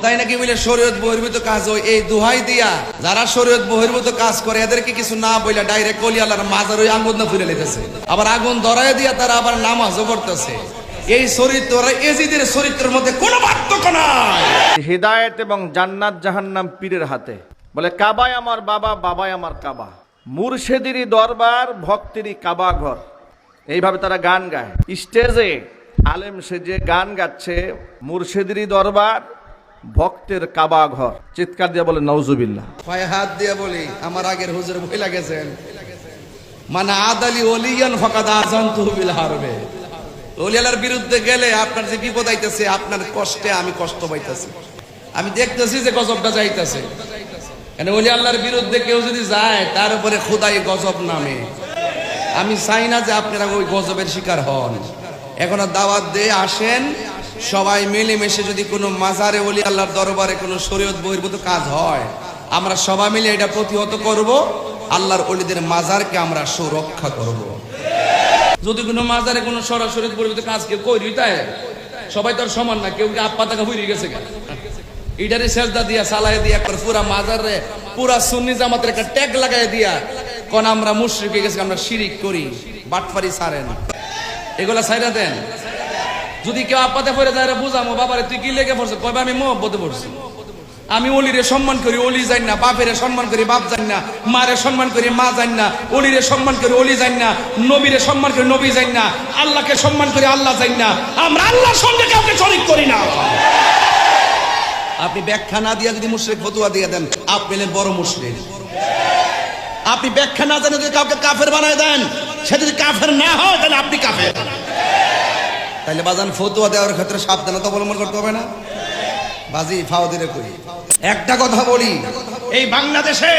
তাই নাকি বলে শরীয়ত বহির্ভূত কাজ হয় এই দুহাই দিয়া, যারা শরীয়ত বহির্ভূত কাজ করে, এদেরকে কিছু না বইলা ডাইরেক্ট কলি আল্লাহর মাজার ওই আগুন না ফুলে লেতেছে আবার আগুন ধরায় দিয়া তারা আবার নামাজও পড়তেছে। এই চরিত্র এজিদের চরিত্রের মধ্যে কোনো পার্থক্য নাই। হৃদায়ত এবং জান্নাত জাহান্নাম পীরের হাতে। বলে, কাবায় আমার বাবা বাবাই আমার কাবা। মুর্শেদেরই দরবার, ভক্তেরই কাবা ঘর। এইভাবে তারা গান গায়। স্টেজে আলেম সেজে গান গাচ্ছে মুর্শেদেরই দরবার ভক্তের কাবা ঘর। চিৎকার দিয়ে বলে নওজুবিল্লাহ পায়ে হাত দিয়ে বলি, আমার আগের হুজুর বই লাগেছেন মানে আদালি অলিয়ান ফাকাদ আজান তুহবিল হারবে। অলিয়ালার বিরুদ্ধে গেলে আপনার যে বিপদ আইতেছে, আপনার কষ্টে আমি কষ্ট পাইতেছি। আমি দেখতেছি যে গজবটা যাইতেছে। কেন অলি আল্লাহর বিরুদ্ধে কেউ যদি যায়, তার উপরে খুদাই গজব নামে। আমি চাই না যে আপনারা ওই গজবের শিকার হন। এখন দাওয়াত দিয়ে আসেন সবাই মিলেমিশে যদি কোনো মাজারে অলি আল্লাহর দরবারে কোনো শরীয়ত বহির্ভূত কাজ হয়, আমরা সবাই মিলে এটা প্রতিহত করব, আল্লাহর অলিদের মাজারকে আমরা সুরক্ষা করব। যদি কোনো মাজারে কোনো সরাসরি বহির্ভূত কাজ কেউ করি তাই, সবাই তো সমান না, কেউ আপা টাকা হইরে গেছে ইটারে সেজদা দিয়া সালাই দিয়া, একবার পুরা মাজারে, পুরা সুন্নি জামাতের একটা ট্যাগ লাগাই দিয়া, কোন আমরা মুশরিক হয়ে গেছি, আমরা শিরিক করি, বাটপারি সারেন। এগুলা সাইরা দেন। যদি কেউ আপাতে পড়ে যায় বুঝামো বাবারে, তুই কি লেগে পড়ছে? কবে আমি মোহব্বতে পড়ছি। আমি অলিরে সম্মান করি, অলি যাই না, বাপেরে সম্মান করি, বাপ যাই না, মারে সম্মান করি, মা যাই না, অলিরে সম্মান করি, অলি যাই না, নবীরে সম্মান করি, নবী যাই না, আল্লাহকে সম্মান করি, আল্লাহ যাই না, আমরা আল্লাহর সঙ্গে কাউকে শরিক করি না। আপনি ব্যাখ্যা না দিয়া যদি মুশরিক ফতুয়া দিয়ে দেন, আপনি বড় মুশরিক। আপনি ব্যাখ্যা না জানে যদি কাউকে কাফের বানায় দেন, সে যদি কাফের না হয়, তাহলে আপনি কাফের। তাহলে বাজান ফতুয়া দেওয়ার ক্ষেত্রে সাবধানতা অবলম্বন করতে হবে না? বাজি ফাও দিলে কই? একটা কথা বলি, এই বাংলাদেশে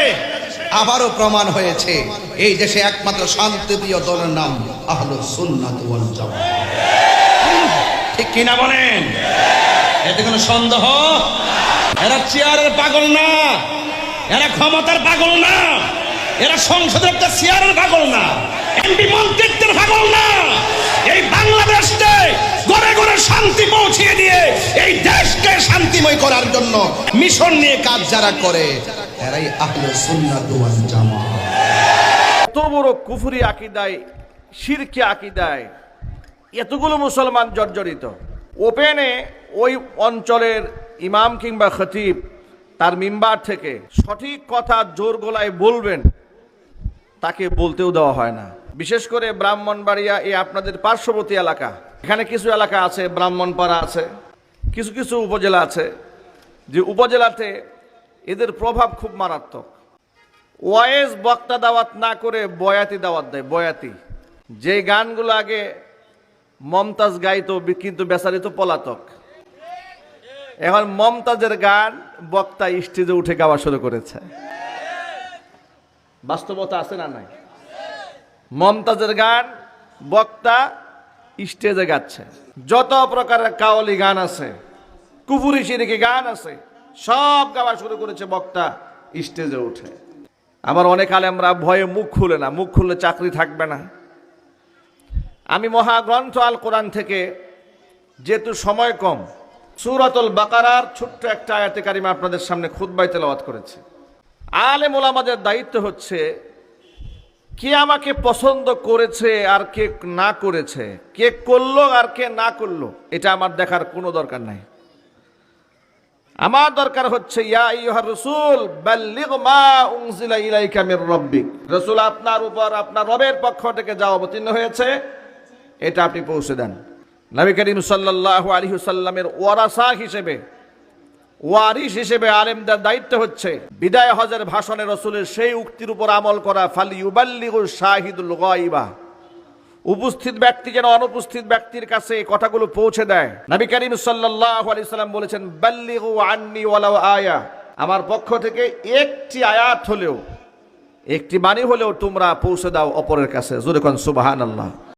আবারও প্রমাণ হয়েছে, এই দেশে একমাত্র শান্তিপ্রিয় দলের নাম আহলো সুন্নাত ঠিক কিনা বলেন? এতে কোনো সন্দেহ? এরা চেয়ারের পাগল না, এরা ক্ষমতার পাগল না, এরা সংসদের একটা চেয়ারের পাগল না, এমপি মন্ত্রিত্বের পাগল না। এই বাংলাদেশকে গড়ে গড়ে শান্তি পৌঁছিয়ে দিয়ে এই দেশকে শান্তিময় করার জন্য মিশন নিয়ে কাজ যারা করে, এরাই আহলে সুন্নাত ওয়াল জামাত। এত বড় কুফুরি আকিদায় শিরকি আকিদায় এতগুলো মুসলমান জর্জরিত। ওপেনে ওই অঞ্চলের ইমাম কিংবা খতিব তার মিম্বার থেকে সঠিক কথা জোর গলায় বলবেন, তাকে বলতেও দেওয়া হয় না। বিশেষ করে ব্রাহ্মণবাড়িয়া এই আপনাদের পার্শ্ববর্তী এলাকা। এখানে কিছু এলাকা আছে, ব্রাহ্মণপাড়া আছে, কিছু কিছু উপজেলা আছে, যে উপজেলাতে এদের প্রভাব খুব মারাত্মক। ওয়াইজ বক্তা দাওয়াত না করে বয়াতি দাওয়াত দেয়, বয়াতি। যে গানগুলো আগে মমতাজ গাইতো, কিন্তু বেচারি তো পলাতক। এখন মমতাজের গান বক্তা স্টেজে উঠে গাওয়া শুরু করেছে। বাস্তবতা আছে না নাই? মমতাজের গান বক্তা স্টেজে গাচ্ছে। যত প্রকারের কাওয়ালি গান আছে কুপুরি সিরিকি গান আছে, সব গাওয়া শুরু করেছে বক্তা স্টেজে উঠে। আবার অনেক আলেমরা ভয়ে মুখ খুলে না, মুখ খুললে চাকরি থাকবে না। আমি মহাগ্রন্থ আল কোরআন থেকে যেহেতু সময় কম, সুরাতুল বাকারার ছোট্ট একটা আয়াতে কারিমা আপনাদের সামনে খুদ্বাই তেলাওয়াত করেছে। আলেম ওলামাদের দায়িত্ব হচ্ছে কে আমাকে পছন্দ করেছে আর কে না করেছে? কে করল আর কে না করল? এটা আমার দেখার কোনো দরকার নাই। আমার দরকার হচ্ছে রসুল আপনার উপর, আপনার রবের পক্ষ থেকে যা অবতীর্ণ হয়েছে, এটা আপনি পৌঁছে দেন। নবী করিম সাল্লাল্লাহু আলাইহি সাল্লামের ওয়ারাসা হিসেবে ওয়ারিস হিসেবে আলেমদের দায়িত্ব হচ্ছে, বিদায় হজের ভাষণে রসুলের সেই উক্তির উপর আমল করা ফালি ইউবাল্লিগু শাহিদুল গায়বা। উপস্থিত ব্যক্তি যেন অনুপস্থিত ব্যক্তির কাছে এই কথাগুলো পৌঁছে দেয়। নবী করিম সাল্লাল্লাহু আলাইহি সাল্লাম বলেছেন, বাল্লিগু আন্নি ওয়ালাউ আয়া। আমার পক্ষ থেকে একটি আয়াত হলেও, একটি বাণী হলেও তোমরা পৌঁছে দাও অপরের কাছে। জোরে কোন সুবহানাল্লাহ।